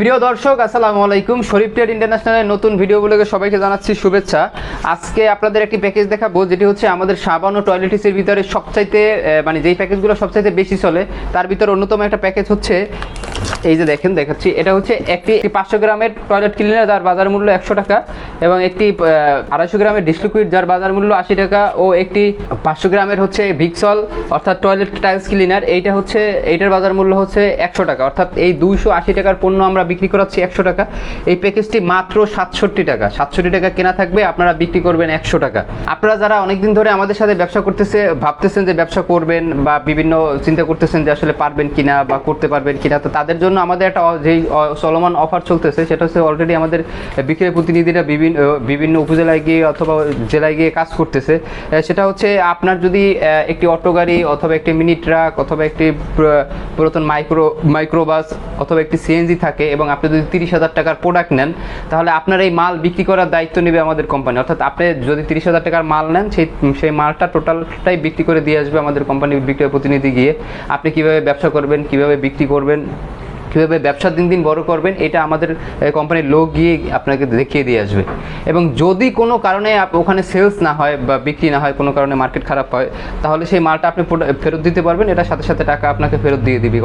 প্রিয় দর্শক, আসসালামু আলাইকুম। শরীফ ট্রেড ইন্টারন্যাশনালের নতুন ভিডিওগুলোকে সবাইকে জানাচ্ছি শুভেচ্ছা। আজকে আপনাদের একটি প্যাকেজ দেখাবো, যেটি হচ্ছে আমাদের সাবান ও টয়লেটিসের ভিতরে সবচাইতে মানে যেই প্যাকেজগুলো সবচাইতে বেশি চলে, তার ভিতরে অন্যতম একটা প্যাকেজ হচ্ছে, এই যে দেখেন, দেখাচ্ছি। এটা হচ্ছে একটি পাঁচশো গ্রামের টয়লেট ক্লিনার যার বাজার মূল্য একশো টাকা, এবং একটি আড়াইশো গ্রামের ডিসলিকুইড যার বাজার মূল্য আশি টাকা, ও একটি পাঁচশো গ্রামের হচ্ছে ভিক্সল অর্থাৎ টয়লেট টাইলস ক্লিনার এইটা হচ্ছে, এইটার বাজার মূল্য হচ্ছে একশো টাকা, অর্থাৎ এই দুইশো আশি টাকার পণ্য আমরা বিক্রি করাচ্ছি একশো টাকা। এই প্যাকেজটি মাত্র সাতষট্টি টাকা। সাতষট্টি টাকা কেনা থাকবে, আপনারা বিক্রি করবেন একশো টাকা। আপনারা যারা অনেকদিন ধরে আমাদের সাথে ব্যবসা করতেছে, ভাবতেছেন যে ব্যবসা করবেন বা বিভিন্ন চিন্তা করতেছেন যে আসলে পারবেন কিনা বা করতে পারবেন কিনা, তো তাদের জন্য আমাদের একটা যেই চলমান অফার চলতেছে, সেটা হচ্ছে অলরেডি আমাদের বিক্রয় প্রতিনিধিরা বিভিন্ন বিভিন্ন উপজেলায় গিয়ে অথবা জেলায় গিয়ে কাজ করতেছে। সেটা হচ্ছে আপনার যদি একটি অটো গাড়ি অথবা একটি মিনি ট্রাক অথবা একটি পুরা- পুরাতন মাইক্রো মাইক্রোবাস অথবা একটি সিএনজি থাকে এবং আপনি যদি তিরিশ হাজার টাকার প্রোডাক্ট নেন, তাহলে আপনার এই মাল বিক্রি করার দায়িত্ব নেবে আমাদের কোম্পানি অর্থাৎ আপনি যদি তিরিশ হাজার টাকার মাল নেন, সেই সেই মালটা টোটালটাই বিক্রি করে দিয়ে আসবে আমাদের কোম্পানির বিক্রয় প্রতিনিধি গিয়ে। আপনি কীভাবে ব্যবসা করবেন, কীভাবে বিক্রি করবেন, কীভাবে ব্যবসা দিন দিন বড় করবেন, এটা আমাদের কোম্পানির লোক গিয়ে আপনাকে দেখিয়ে দিয়ে আসবে। এবং যদি কোনো কারণে ওখানে সেলস না হয় বা বিক্রি না হয়, কোনো কারণে মার্কেট খারাপ হয়, তাহলে সেই মালটা আপনি ফেরত দিতে পারবেন এটা সাথে সাথে টাকা আপনাকে ফেরত দিয়ে দিবে।